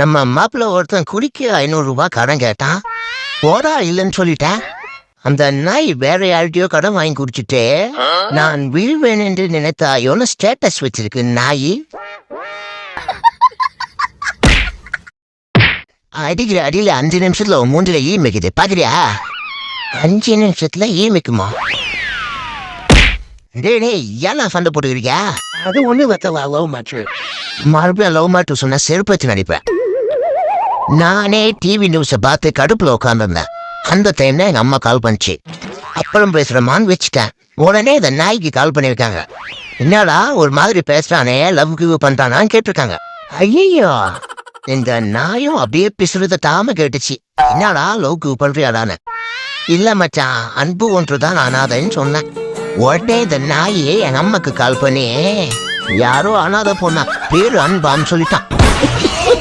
நம்ம மாப்பிள்ள ஒருத்தன் குடிக்க ஐநூறு ரூபாய் கடன் கேட்டான். போடா இல்லைன்னு சொல்லிட்டேன். அந்த நாய் வேற யார்கிட்டயோ கடன் வாங்கி குடிச்சிட்டு நான் வீழ்வேன் என்று நினைத்தாயோன்னு ஸ்டேட்டஸ் வச்சிருக்கு நாய். அடிக்கிற அடியில அஞ்சு நிமிஷத்துல மூஞ்சில ஈ மிக்குது பாக்குறியா அஞ்சு நிமிஷத்துல ஈ மிக்குமா? டேய் டேய் ஏன் சண்டை போட்டுக்கிறியா? அது ஒண்ணு வெத்தலா லவ் மேட்ரு மறுபடியும் லவ் மாட்டு சொன்னா செருப்பு வச்சு நடிப்பேன். நானே டிவி நியூஸை பார்த்து கடுப்பில் உட்காந்துருந்தேன் அந்த டைம்ல எங்கள் அம்மா கால் பண்ணுச்சு. அப்புறம் பேசுகிறமான்னு வச்சுட்டேன். உடனே இந்த நாய்க்கு கால் பண்ணியிருக்காங்க என்னடா ஒரு மாதிரி பேசுகிறானே லவ் கிவ் பண்றானான்னு கேட்டிருக்காங்க. ஐயோ இந்த நாயும் அப்படியே பிசுறத தாம கேட்டுச்சு. என்னடா லவ் கிவ் பண்றியாடான்னு. இல்லை மச்சான் அன்பு ஒன்றுதான் அனாதைன்னு சொன்னேன். உடனே இந்த நாயே என் அம்மாக்கு கால் பண்ணி யாரோ அனாதை பொண்ணா. பேரு அன்பான்னு சொல்லிட்டான்.